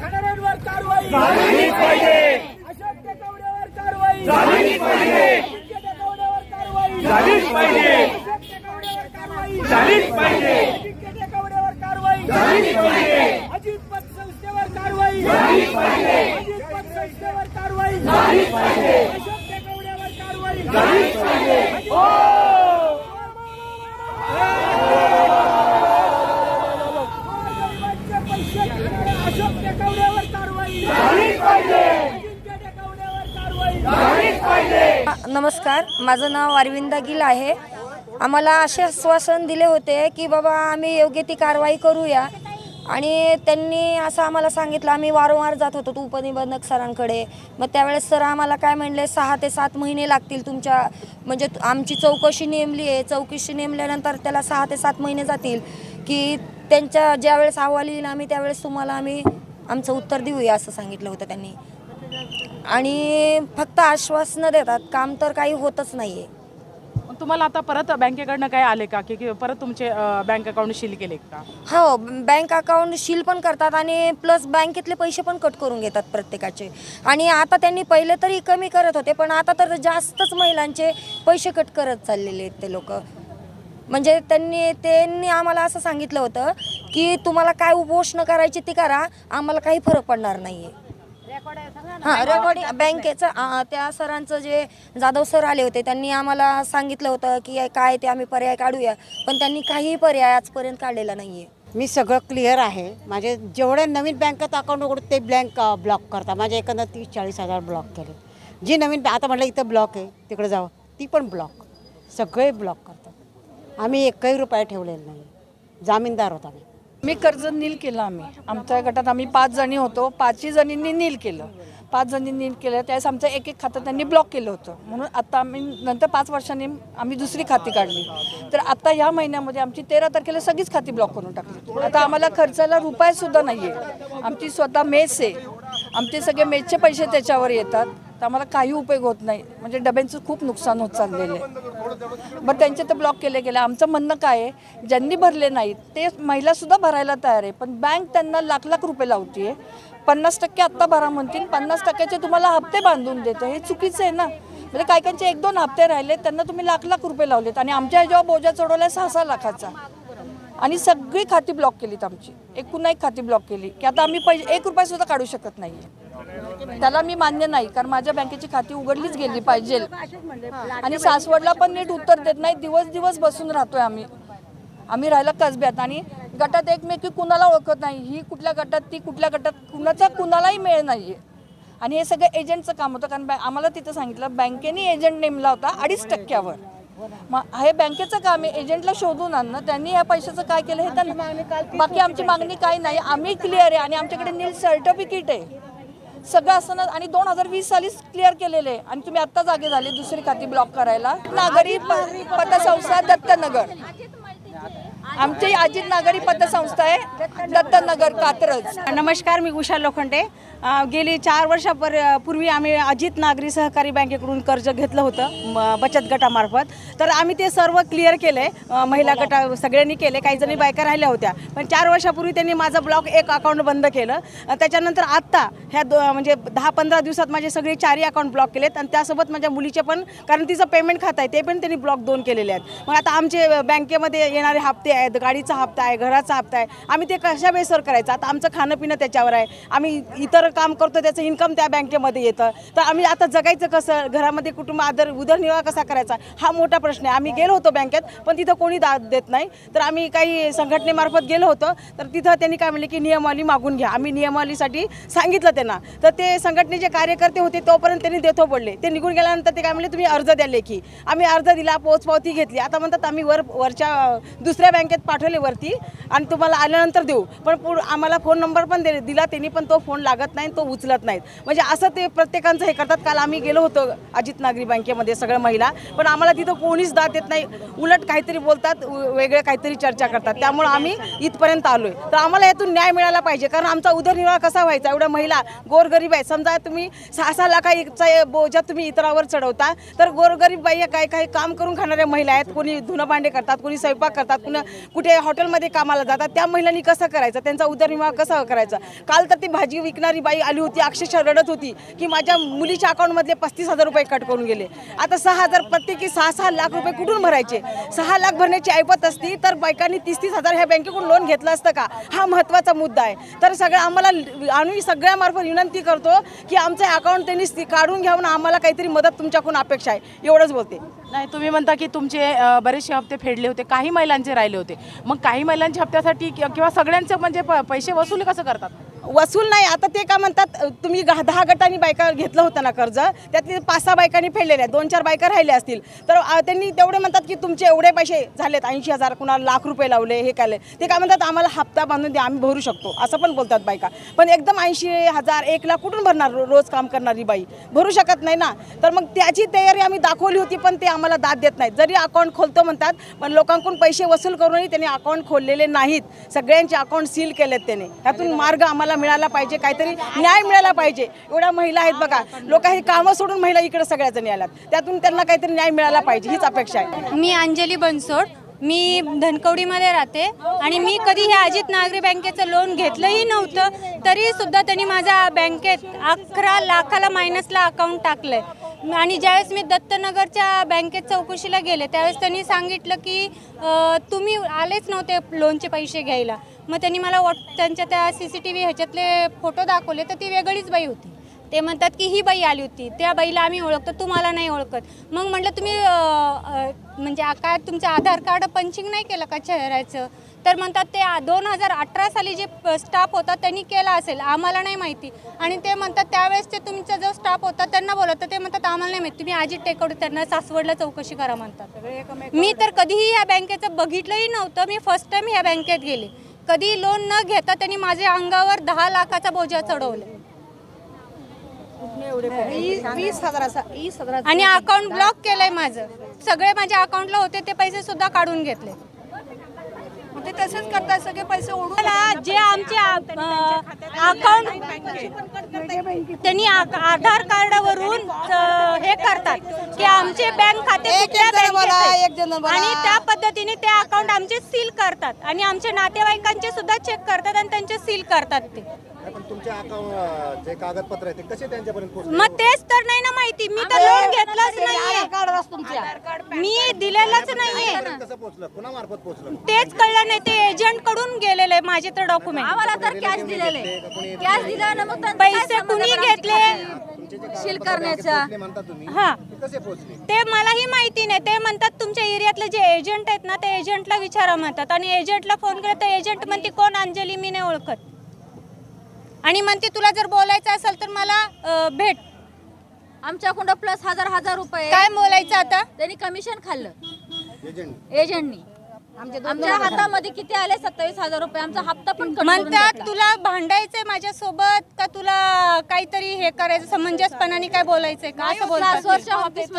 झालीच पाहिजे. अशोक टेकवड्यावर कारवाई. झालीच पाहिजे. टेकवड्यावर कारवाई. झालीच पाहिजे. टेकवड्यावर कारवाई. झालीच पाहिजे. टेकवड्यावर कारवाई. झालीच पाहिजे. अजित पतसंस्थेवर कारवाई. झालीच पाहिजे. अजित पतसंस्थेवर कारवाई. झालीच पाहिजे. अशोक टेकवड्यावर कारवाई. झालीच पाहिजे गोरगरिबांचे पैसे खाणाऱ्या अशोक टेकवड्यावर कारवाई झालीच पाहिजे अजिंक्य टेकवड्यावर कारवाई झालीच पाहिजे नमस्कार माझं नाव अरविंदा गिल आहे. आम्हाला असे आश्वासन दिले होते की बाबा आम्ही योग्य ती कारवाई करूया. आणि त्यांनी असं आम्हाला सांगितलं आम्ही वारंवार जात होतो उपनिबंधक सरांकडे. मग त्यावेळेस सर आम्हाला काय म्हणले सहा ते सात महिने लागतील तुमच्या म्हणजे आमची चौकशी नेमली आहे. चौकशी नेमल्यानंतर त्याला सहा ते सात महिने जातील की त्यांच्या ज्यावेळेस अहवाल येईल आम्ही त्यावेळेस तुम्हाला आम्ही आमचं उत्तर देऊया असं सांगितलं होतं त्यांनी. आणि फक्त आश्वासनं देतात काम तर काही होतच नाहीये. मग तुम्हाला आता परत बँकेकडनं काय आले का? की की परत तुमचे अ, बँक अकाउंट सील केले का? हो बँक अकाउंट सील पण करतात आणि प्लस बँकेतले पैसे पण कट करून घेतात प्रत्येकाचे. आणि आता त्यांनी पहिले तरी कमी करत होते पण आता तर जास्तच महिलांचे पैसे कट करत चाललेले आहेत ते लोक. म्हणजे त्यांनी त्यांनी आम्हाला असं सांगितलं होतं की तुम्हाला काय उपोषणं करायची ती करा आम्हाला काही फरक पडणार नाही आहे हां रेकॉर्डिंग बँकेचं अं, त्या सरांचं जे जाधव सर आले होते त्यांनी आम्हाला सांगितलं होतं की काय ते आम्ही पर्याय काढूया पण त्यांनी काही पर्याय आजपर्यंत काढलेला नाही आहे मी सगळं क्लिअर आहे. माझे जेवढे नवीन बँकेत अकाउंट उघडत ते ब्लँक ब्लॉक करता माझे एकंदर तीस चाळीस हजार ब्लॉक केले. जी नवीन आता म्हटलं इथं ब्लॉक आहे तिकडे जावं. ती पण ब्लॉक सगळे ब्लॉक करतात. आम्ही एकही रुपया ठेवलेला नाही. जामीनदार होता मी मी कर्ज नील केलं आम्ही. आमच्या गटात आम्ही पाच जणी होतो. पाचही जणींनी नील केलं. पाच जणी नील केलं. त्यावेळेस आमचं एक एक खातं त्यांनी ब्लॉक केलं होतं. म्हणून आता आम्ही नंतर पाच वर्षांनी आम्ही दुसरी खाती काढली. तर आता ह्या महिन्यामध्ये आमची तेरा तारखेला सगळीच खाती ब्लॉक करून टाकली. आता आम्हाला खर्चाला रुपयासुद्धा नाही आहे आमची स्वतः मेस आहे. आमचे सगळे मेसचे पैसे त्याच्यावर येतात. तर आम्हाला काही उपयोग होत नाही. म्हणजे डब्यांचं खूप नुकसान होत चाललेलं आहे. बरं त्यांचे तर ब्लॉक केले गेले. आमचं म्हणणं काय आहे? ज्यांनी भरले नाहीत ते महिलासुद्धा भरायला तयार आहे. पण बँक त्यांना लाख लाख रुपये लावते पन्नास टक्के आत्ता भरा म्हणतील. पन्नास टक्क्याचे तुम्हाला हप्ते बांधून देतं. हे चुकीचं आहे ना? म्हणजे काही काहींचे एक दोन हप्ते राहिले त्यांना तुम्ही लाख लाख रुपये लावलेत. आणि आमच्या जेव्हा बोजा चढवला सहा सहा लाखाचा. आणि सगळी खाती ब्लॉक केलीत आमची. एकूण एक खाती ब्लॉक केली. की आता आम्ही पैसे एक रुपयासुद्धा काढू शकत नाही आहे त्याला मी मान्य नाही कारण माझ्या बँकेची खाती उघडलीच गेली पाहिजे. आणि सासवडला पण नीट उत्तर देत नाही दिवस दिवस बसून राहतोय आम्ही. आम्ही राहिला कसब्यात आणि गटात एकमेकी कुणाला ओळखत नाही ही कुठल्या गटात ती कुठल्या गटात कुणाचा कुणालाही मेळ नाहीये. आणि हे सगळं एजंटचं काम होतं कारण आम्हाला तिथं सांगितलं बँकेने एजंट नेमला होता अडीच टक्क्यावर. मग हे बँकेचं काम आहे एजंटला शोधून आणणं त्यांनी या पैशाचं काय केलं हे त्यांना बाकी आमची मागणी काही नाही आम्ही क्लिअर आहे आणि आमच्याकडे नील सर्टिफिकेट आहे. सगळं असताना आणि दोन हजार वीस सालीच क्लिअर केलेले. आहे आणि तुम्ही आत्ता जागे झाले दुसरी खाती ब्लॉक करायला. नागरी प- पतसंस्था दत्तनगर. आमची अजित नागरी पतसंस्था आहे दत्तनगर कात्रज. नमस्कार मी उषा लोखंडे. गेली चार वर्षापर पूर्वी आम्ही अजित नागरी सहकारी बँकेकडून कर्ज घेतलं होतं बचत गटामार्फत. तर आम्ही ते सर्व क्लिअर केले महिला गटा सगळ्यांनी केले काही जणी बायका राहिल्या होत्या. पण चार वर्षापूर्वी त्यांनी माझं ब्लॉक एक अकाउंट बंद केलं. त्याच्यानंतर आत्ता ह्या दो म्हणजे दहा पंधरा दिवसात माझे सगळे चारही अकाउंट ब्लॉक केलेत आणि त्यासोबत माझ्या मुलीचे पण कारण तिचं पेमेंट खातं आहे ते पण त्यांनी ब्लॉक दोन केलेले आहेत. मग आता आमचे बँकेमध्ये येणारे हप्ते आहेत गाडीचा हप्ता आहे घराचा हप्ता आहे. आम्ही ते कशा बेसवर करायचं? आता आमचं खाणं पिणं त्याच्यावर आहे. आम्ही इतर काम करतो त्याचं इन्कम त्या बँकेमध्ये येतं. तर आम्ही आता जगायचं कसं? घरामध्ये कुटुंब आदर उदरनिर्वाह कसा करायचा? हा मोठा प्रश्न आहे. आम्ही गेलो होतो बँकेत पण तिथं कोणी दाद देत नाही. तर आम्ही काही संघटनेमार्फत गेलो होतो. तर तिथं त्यांनी काय म्हणले की नियमावली मागून घ्या. आम्ही नियमावलीसाठी सांगितलं त्यांना. तर ते संघटनेचे कार्यकर्ते होते तोपर्यंत त्यांनी देतो पडले. ते निघून गेल्यानंतर ते काय म्हणले तुम्ही अर्ज द्या लेखी. आम्ही अर्ज दिला पोचपावती घेतली. आता म्हणतात आम्ही वर वरच्या दुसऱ्या बँकेत पाठवले वरती आणि तुम्हाला आल्यानंतर देऊ. पण पुढ आम्हाला फोन नंबर पण दे दिला त्यांनी पण तो फोन लागत नाही तो उचलत नाहीत. म्हणजे असं ते प्रत्येकांचं हे करतात. काल आम्ही गेलो होतो अजित नागरी बँकेमध्ये सगळ्या महिला पण आम्हाला तिथं कोणीच दाद देत नाही. उलट काहीतरी बोलतात वेगळे काहीतरी चर्चा करतात. त्यामुळे आम्ही इथपर्यंत आलोय. तर आम्हाला यातून न्याय मिळाला पाहिजे. कारण आमचा उदरनिर्वाह कसा व्हायचा? एवढ्या महिला गोरगरीब आहे समजा तुम्ही सहा सहा लाखाचा बोजा तुम्ही इतरावर चढवता तर गोरगरीब बाई काही काही काम करून खाणाऱ्या महिला आहेत. कोणी धुणं भांडे करतात कोणी स्वयंपाक करतात कोणी कुठे हॉटेलमध्ये कामाला जातात त्या महिलांनी कसं करायचं? त्यांचा उदरनिर्वाह कसा करायचा? काल तर ती भाजी विकणारी बाई आली होती अक्षरशः रडत होती की माझ्या मुलीच्या अकाउंटमधले पस्तीस हजार रुपये कट करून गेले. आता सहा हजार प्रत्येकी सहा सहा लाख रुपये कुठून भरायचे? सहा लाख भरण्याची ऐपत असती तर बायकांनी तीस तीस हजार ह्या बँकेकडून लोन घेतलं असतं का? हा महत्त्वाचा मुद्दा आहे. तर सगळं आम्हाला आम्ही सगळ्यामार्फत विनंती करतो की आमचं अकाउंट त्यांनी काढून घ्यावं आम्हाला काहीतरी मदत तुमच्याकडून अपेक्षा आहे. एवढंच बोलते. नाही तुम्ही म्हणता की तुमचे बरेचसे हप्ते फेडले होते काही महिलांचे राहिले होते. मग काही महिलांच्या हप्त्यासाठी किंवा सगळ्यांचे म्हणजे प- पैसे वसूल कसं करतात? वसूल नाही. आता ते काय म्हणतात तुम्ही दहा गटांनी बायका घेतलं होतं ना कर्ज त्यातली पाच सहा बायकांनी फेडलेल्या आहेत. दोन चार बायका राहिल्या असतील. तर त्यांनी तेवढे म्हणतात की तुमचे एवढे पैसे झालेत ऐंशी हजार कुणाला लाख रुपये लावले हे काय ते काय म्हणतात आम्हाला हप्ता बांधून द्या आम्ही भरू शकतो. असं पण बोलतात बायका. पण एकदम ऐंशी हजार एक लाख कुठून भरणार रोज काम करणारी बाई? भरू शकत नाही ना. तर मग त्याची तयारी आम्ही दाखवली होती पण ते आम्हाला दाद देत नाहीत. जरी अकाउंट खोलतो म्हणतात पण लोकांकडून पैसे वसूल करूनही त्यांनी अकाउंट खोललेले नाहीत. सगळ्यांचे अकाउंट सील केलेत त्याने. त्यातून मार्ग आम्हाला मिळाला पाहिजे काहीतरी न्याय मिळाला पाहिजे. एवढ्या महिला आहेत बघा. लोक हे कामं सोडून महिला इकडे सगळ्या जणी आल्यात. त्यातून त्यांना काहीतरी न्याय मिळाला पाहिजे हीच अपेक्षा आहे. मी अंजली बनसोड. मी धनकवडीमध्ये राहते आणि मी कधी हे अजित नागरी बँकेचं लोन घेतलंही नव्हतं तरी सुद्धा त्यांनी माझ्या बँकेत अकरा लाखाला मायनसला अकाउंट टाकलंय. आणि ज्यावेळेस मी दत्तनगरच्या बँकेत चौकशीला गेले त्यावेळेस त्यांनी सांगितलं की तुम्ही आलेच नव्हते लोनचे पैसे घ्यायला. मग त्यांनी मला वॉट त्यांच्या त्या सी सी टी व्ही ह्याच्यातले फोटो दाखवले तर ती वेगळीच बाई होती. ते म्हणतात की ही बाई आली होती त्या बाईला आम्ही ओळखतो तुम्हाला नाही ओळखत. मग म्हटलं तुम्ही म्हणजे काय तुमचं आधार कार्ड पंचिंग नाही केलं का चेहऱ्याचं? तर म्हणतात ते दोन हजार अठरा साली जे स्टाफ होता त्यांनी केला असेल आम्हाला नाही माहिती. आणि ते म्हणतात त्यावेळेस ते तुमचा जो स्टाफ होता त्यांना बोलवतं ते म्हणतात आम्हाला नाही माहिती तुम्ही आजी टेकवड त्यांना सासवडला चौकशी करा म्हणतात. मी तर कधीही ह्या बँकेचं बघितलंही नव्हतं मी फर्स्ट टाइम ह्या बँकेत गेले. कधी लोन न घेता त्यांनी माझ्या अंगावर दहा लाखाचा बोजा चढवला. आणि अकाउंट ब्लॉक केलंय माझं. सगळे माझ्या अकाउंटला होते ते पैसे सुद्धा काढून घेतले. ते तसंच करतात सगळे पैसे ओढून जे आमचे अकाउंट त्यांनी आधार कार्डावरून हे करतात की आमचे बँक खाते. आणि त्या पद्धतीने ते अकाउंट आमचे सील करतात. आणि आमच्या नातेवाईकांचे सुद्धा चेक करतात आणि त्यांचे सील करतात ते. तुमच्या अकाउंट जे कागदपत्र आहे ते कसे त्यांच्यापर्यंत पोहोचले? मग तेच तर नाही ना माहिती. मी तर लोन घेतलंच नाहीये. मी दिलेलंच नाहीये. कसं पोहोचलं? कुणामार्फत पोहोचलं? तेच कळलं नाही. ते एजंटकडून गेलेले माझे तर डॉक्युमेंट आम्हाला तर कॅश दिलेले. कॅश दिला ना मग पैसे कुणी घेतले? सील करण्याचा. पोहोचले म्हणता तुम्ही? हा. ते कसे पोहोचले? ते मलाही माहिती नाही. ते म्हणतात तुमच्या एरियातले जे एजंट आहेत ना ते एजंटला विचारा म्हणतात. आणि एजंटला फोन केला तर एजंट म्हणते कोण? अंजली मी नाही ओळखत. आणि म्हणते तुला जर बोलायचं असेल तर मला भेट. आमच्याकडं प्लस हजार हजार रुपये. काय बोलायचं आता? त्यांनी कमिशन खाल्लं. एजंट एजंटनी आमच्या हातामध्ये किती आले? सत्तावीस हजार रुपये. आमचा हप्ता पण म्हणतात. तुला भांडायचंय माझ्यासोबत? का तुला काहीतरी हे करायचं? समंजसपणाने काय बोलायचं का असं पाच बोलतात वर्ष ऑफिस